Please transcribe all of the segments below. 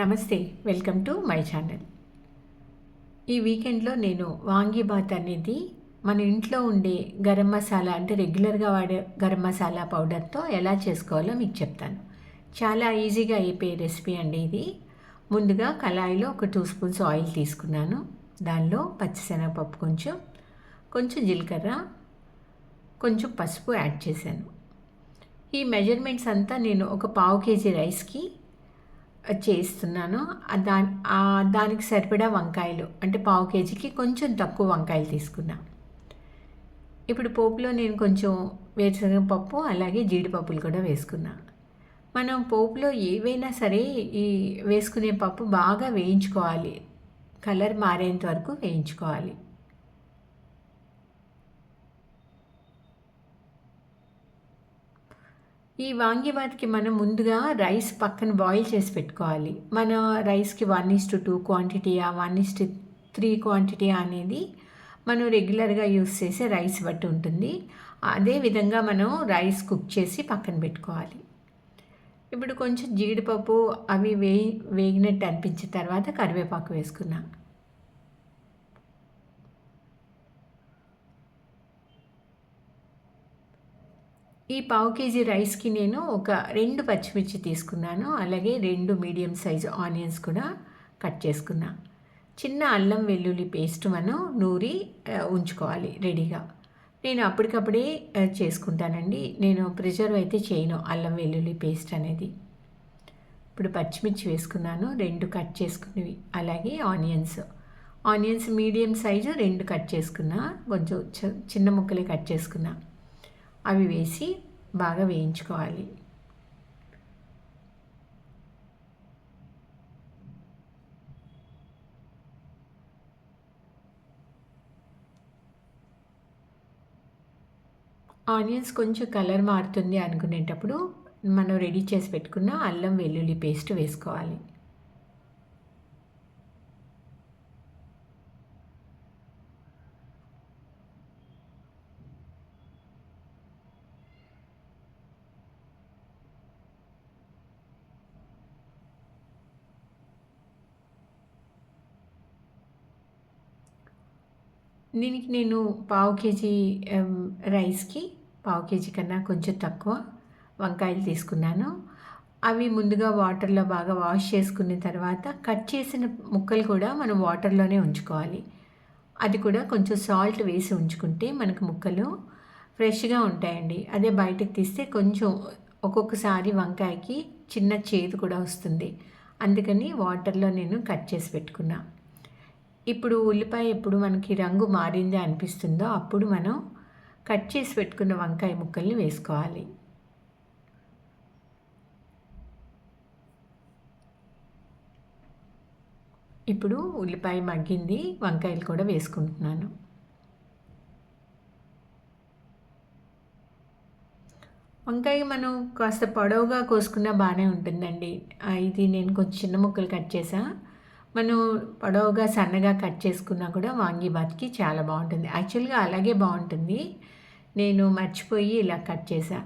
నమస్తే welcome to my channel. ఈ వీకెండ్లో నేను వాంగీబాత్ అనేది మన ఇంట్లో ఉండే గరం మసాలా అంటే రెగ్యులర్గా వాడే గరం మసాలా పౌడర్తో ఎలా చేసుకోవాలో మీకు చెప్తాను. చాలా ఈజీగా అయిపోయే రెసిపీ అండి ఇది. ముందుగా కళాయిలో ఒక టూ స్పూన్స్ ఆయిల్ తీసుకున్నాను. దానిలో పచ్చిశనగపప్పు కొంచెం కొంచెం జీలకర్ర కొంచెం పసుపు యాడ్ చేశాను. ఈ మెజర్మెంట్స్ అంతా నేను ఒక పావు కేజీ రైస్కి చేస్తున్నాను. దా దానికి సరిపడా వంకాయలు. అంటే పావు కేజీకి కొంచెం తక్కువ వంకాయలు తీసుకున్నా. ఇప్పుడు పోపులో నేను కొంచెం వేరుశనగ పప్పు అలాగే జీడిపప్పులు కూడా వేసుకున్నా. మనం పోపులో ఏవైనా సరే ఈ వేసుకునే పప్పు బాగా వేయించుకోవాలి. కలర్ మారేంత వరకు వేయించుకోవాలి. ఈ వాంగిబాత్కి మనం ముందుగా రైస్ పక్కన బాయిల్ చేసి పెట్టుకోవాలి. మన రైస్కి one is to two క్వాంటిటీయా one is to three quantity అనేది మనం రెగ్యులర్గా యూస్ చేసే రైస్ బట్టి ఉంటుంది. అదే విధంగా మనం రైస్ కుక్ చేసి పక్కన పెట్టుకోవాలి. ఇప్పుడు కొంచెం జీడిపప్పు అవి వేయి వేగినట్టు అనిపించిన తర్వాత కరివేపాకు వేసుకున్నాం ఈ పావు కేజీ రైస్కి నేను ఒక రెండు పచ్చిమిర్చి తీసుకున్నాను. అలాగే రెండు మీడియం సైజు ఆనియన్స్ కూడా కట్ చేసుకున్నా. చిన్న అల్లం వెల్లుల్లి పేస్ట్ మనం నూరి ఉంచుకోవాలి రెడీగా. నేను అప్పటికప్పుడే చేసుకుంటానండి. నేను ప్రిజర్వ్ అయితే చేయను అల్లం వెల్లుల్లి పేస్ట్ అనేది. ఇప్పుడు పచ్చిమిర్చి వేసుకున్నాను రెండు కట్ చేసుకున్నవి. అలాగే ఆనియన్స్. ఆనియన్స్ మీడియం సైజు రెండు కట్ చేసుకున్నా. కొంచెం చిన్న ముక్కలే కట్ చేసుకున్నా. అవి వేసి బాగా వేయించుకోవాలి. ఆనియన్స్ కొంచెం కలర్ మారుతుంది అనుకునేటప్పుడు మనం రెడీ చేసి పెట్టుకున్న అల్లం వెల్లుల్లి పేస్ట్ వేసుకోవాలి. దీనికి నేను పావు కేజీ రైస్కి పావు కేజీ కన్నా కొంచెం తక్కువ వంకాయలు తీసుకున్నాను. అవి ముందుగా వాటర్లో బాగా వాష్ చేసుకున్న తర్వాత కట్ చేసిన ముక్కలు కూడా మనం వాటర్లోనే ఉంచుకోవాలి. అది కూడా కొంచెం సాల్ట్ వేసి ఉంచుకుంటే మనకు ముక్కలు ఫ్రెష్గా ఉంటాయండి. అదే బయటకు తీస్తే కొంచెం ఒక్కొక్కసారి వంకాయకి చిన్న చేదు కూడా వస్తుంది. అందుకని వాటర్లో నేను కట్ చేసి పెట్టుకున్నాను ఇప్పుడు ఉల్లిపాయ ఎప్పుడు మనకి రంగు మారింది అనిపిస్తుందో అప్పుడు మనం కట్ చేసి పెట్టుకున్న వంకాయ ముక్కల్ని వేసుకోవాలి. ఇప్పుడు ఉల్లిపాయ మగ్గింది వంకాయలు కూడా వేసుకుంటున్నాను. వంకాయ మనం కాస్త పొడవుగా కోసుకున్నా బాగానే ఉంటుందండి. ఇది నేను కొంచెం చిన్న ముక్కలు కట్ చేసా. మనం పొడవుగా సన్నగా కట్ చేసుకున్నా కూడా వాంగీబాత్కి చాలా బాగుంటుంది. యాక్చువల్గా అలాగే బాగుంటుంది. నేను మర్చిపోయి ఇలా కట్ చేశా.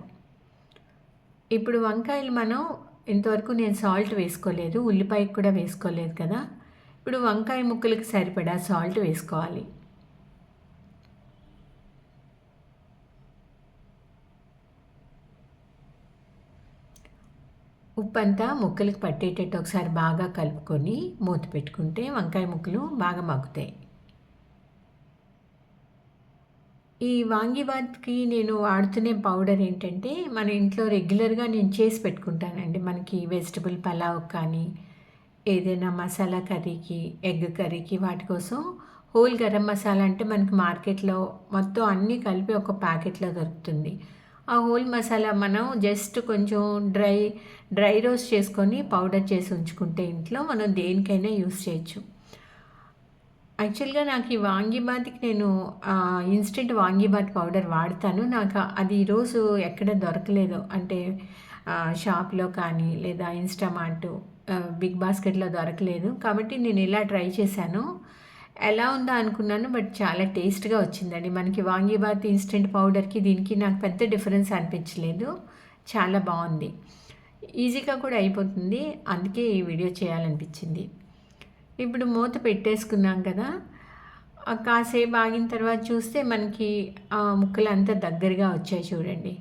ఇప్పుడు వంకాయలు మనం ఇంతవరకు నేను సాల్ట్ వేసుకోలేదు. ఉల్లిపాయకు కూడా వేసుకోలేదు కదా. ఇప్పుడు వంకాయ ముక్కలకి సరిపడా సాల్ట్ వేసుకోవాలి. ఉప్పు అంతా ముక్కలకు పట్టేటట్టు ఒకసారి బాగా కలుపుకొని మూత పెట్టుకుంటే వంకాయ ముక్కలు బాగా మగ్గుతాయి. ఈ వాంగిబాత్కి నేను వాడుతున్న పౌడర్ ఏంటంటే మన ఇంట్లో రెగ్యులర్గా నేను చేసి పెట్టుకుంటానండి. మనకి వెజిటబుల్ పలావ్ కానీ ఏదైనా మసాలా కర్రీకి ఎగ్ కర్రీకి వాటి కోసం హోల్ గరం మసాలా అంటే మనకి మార్కెట్లో మొత్తం అన్నీ కలిపి ఒక ప్యాకెట్లో దొరుకుతుంది. ఆ హోల్ మసాలా మనం జస్ట్ కొంచెం డ్రై డ్రై రోస్ట్ చేసుకొని పౌడర్ చేసి ఉంచుకుంటే ఇంట్లో మనం దేనికైనా యూస్ చేయొచ్చు. యాక్చువల్గా నాకు ఈ వాంగిబాత్కి నేను ఇన్స్టెంట్ వాంగిబాత్ పౌడర్ వాడతాను. నాకు అది ఈరోజు ఎక్కడ దొరకలేదు. అంటే షాప్లో కానీ లేదా ఇన్స్టామార్ట్ బిగ్ బాస్కెట్లో దొరకలేదు. కాబట్టి నేను ఇలా ట్రై చేశాను. ఎలా ఉందా అనుకున్నాను బట్ చాలా టేస్ట్గా వచ్చిందండి. మనకి వాంగీబాత్ ఇన్స్టెంట్ పౌడర్కి దీనికి నాకు పెద్ద డిఫరెన్స్ అనిపించలేదు. చాలా బాగుంది. ఈజీగా కూడా అయిపోతుంది. అందుకే ఈ వీడియో చేయాలనిపించింది. ఇప్పుడు మూత పెట్టేసుకున్నాం కదా. కాసేపు ఆగిన తర్వాత చూస్తే మనకి ముక్కలు అంతా దగ్గరగా వచ్చాయి చూడండి.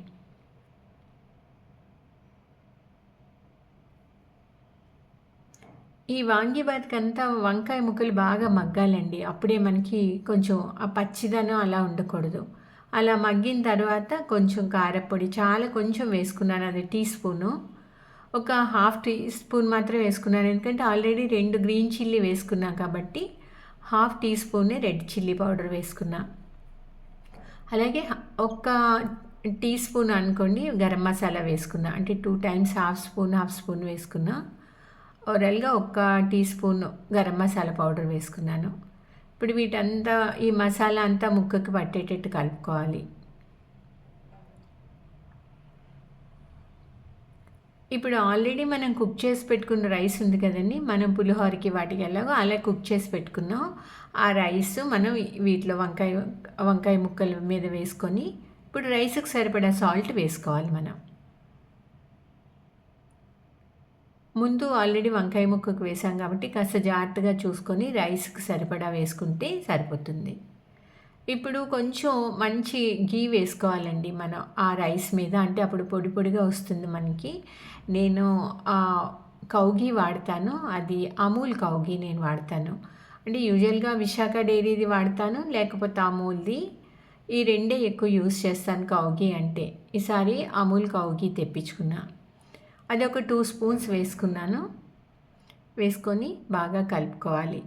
ఈ వాంగిబాత్కి అంతా వంకాయ ముక్కలు బాగా మగ్గాలండి. అప్పుడే మనకి కొంచెం ఆ పచ్చిదనం అలా ఉండకూడదు. అలా మగ్గిన తర్వాత కొంచెం కారపొడి చాలా కొంచెం వేసుకున్నాను అది టీ స్పూను. ఒక హాఫ్ టీ స్పూన్ మాత్రం వేసుకున్నాను. ఎందుకంటే ఆల్రెడీ రెండు గ్రీన్ చిల్లీ వేసుకున్నాను కాబట్టి హాఫ్ టీ స్పూనే రెడ్ చిల్లీ పౌడర్ వేసుకున్నా. అలాగే ఒక టీ స్పూన్ అనుకోండి గరం మసాలా వేసుకున్నా. అంటే two times half spoon half spoon వేసుకున్నా. ఓరల్గా ఒక teaspoon garam masala powder వేసుకున్నాను. ఇప్పుడు వీటంతా ఈ మసాలా అంతా ముక్కకి పట్టేటట్టు కలుపుకోవాలి. ఇప్పుడు ఆల్రెడీ మనం కుక్ చేసి పెట్టుకున్న రైస్ ఉంది కదండి మనం పులిహోరకి వాటికి ఎలాగో అలా కుక్ చేసి పెట్టుకున్నాం. ఆ రైస్ మనం వీటిలో వంకాయ వంకాయ ముక్కల మీద వేసుకొని ఇప్పుడు రైస్కి సరిపడా సాల్ట్ వేసుకోవాలి మనం. ముందు ఆల్రెడీ వంకాయ ముక్కకు వేసాం కాబట్టి కాస్త జాగ్రత్తగా చూసుకొని రైస్కి సరిపడా వేసుకుంటే సరిపోతుంది. ఇప్పుడు కొంచెం మంచి గీ వేసుకోవాలండి మనం ఆ రైస్ మీద. అంటే అప్పుడు పొడి పొడిగా వస్తుంది మనకి. నేను కౌగీ వాడతాను. అది అమూల్ కౌగి నేను వాడతాను. అంటే యూజువల్గా విశాఖ డైరీది వాడతాను లేకపోతే అమూల్ది. ఈ రెండే ఎక్కువ యూస్ చేస్తాను కౌగి అంటే. ఈసారి అమూల్ కౌగి తెప్పించుకున్నా. అది ఒక టూ స్పూన్స్ వేసుకున్నాను. వేసుకొని బాగా కలుపుకోవాలి.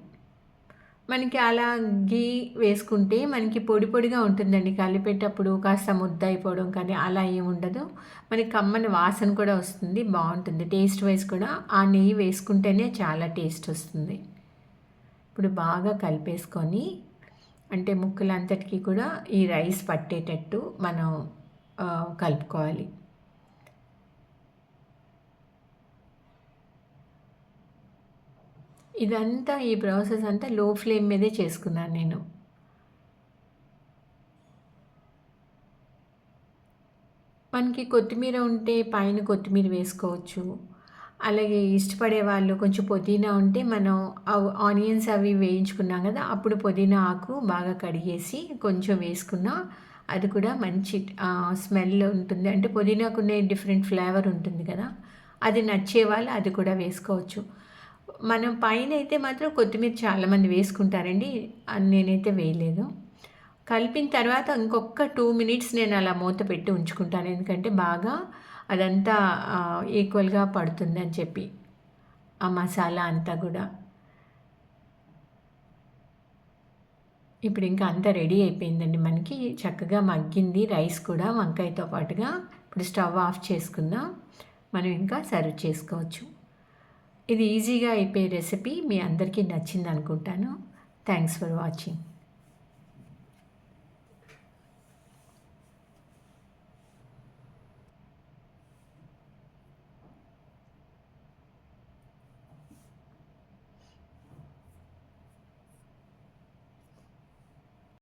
మనకి అలా గీ వేసుకుంటే మనకి పొడి పొడిగా ఉంటుందండి. కలిపేటప్పుడు కాస్త ముద్ద అయిపోవడం కానీ అలా ఏమి ఉండదు. మనకి కమ్మని వాసన కూడా వస్తుంది బాగుంటుంది. టేస్ట్ వైజ్ కూడా ఆ నెయ్యి వేసుకుంటేనే చాలా టేస్ట్ వస్తుంది. ఇప్పుడు బాగా కలిపేసుకొని అంటే ముక్కలంతటికీ కూడా ఈ రైస్ పట్టేటట్టు మనం కలుపుకోవాలి. ఇదంతా ఈ ప్రాసెస్ అంతా లో ఫ్లేమ్ మీదే చేసుకున్నాను నేను. మనకి కొత్తిమీర ఉంటే పైన కొత్తిమీర వేసుకోవచ్చు. అలాగే ఇష్టపడే వాళ్ళు కొంచెం పుదీనా ఉంటే మనం ఆనియన్స్ అవి వేయించుకున్నాం కదా అప్పుడు పుదీనా ఆకు బాగా కడిగేసి కొంచెం వేసుకున్నా అది కూడా మంచి స్మెల్ ఉంటుంది. అంటే పుదీనాకునే డిఫరెంట్ ఫ్లేవర్ ఉంటుంది కదా అది నచ్చే వాళ్ళు అది కూడా వేసుకోవచ్చు. మనం పైన అయితే మాత్రం కొత్తిమీర చాలామంది వేసుకుంటారండి. నేనైతే వేయలేదు. కలిపిన తర్వాత ఇంకొక టూ మినిట్స్ నేను అలా మూత పెట్టి ఉంచుకుంటాను. ఎందుకంటే బాగా అదంతా ఈక్వల్గా పడుతుందని చెప్పి ఆ మసాలా అంతా కూడా. ఇప్పుడు ఇంకా అంతా రెడీ అయిపోయిందండి మనకి. చక్కగా మగ్గింది రైస్ కూడా వంకాయతో పాటుగా. ఇప్పుడు స్టవ్ ఆఫ్ చేసుకుందాం. మనం ఇంకా సర్వ్ చేసుకోవచ్చు. ఇది ఈజీగా అయిపోయే రెసిపీ మీ అందరికీ నచ్చింది అనుకుంటాను థ్యాంక్స్ ఫర్ వాచింగ్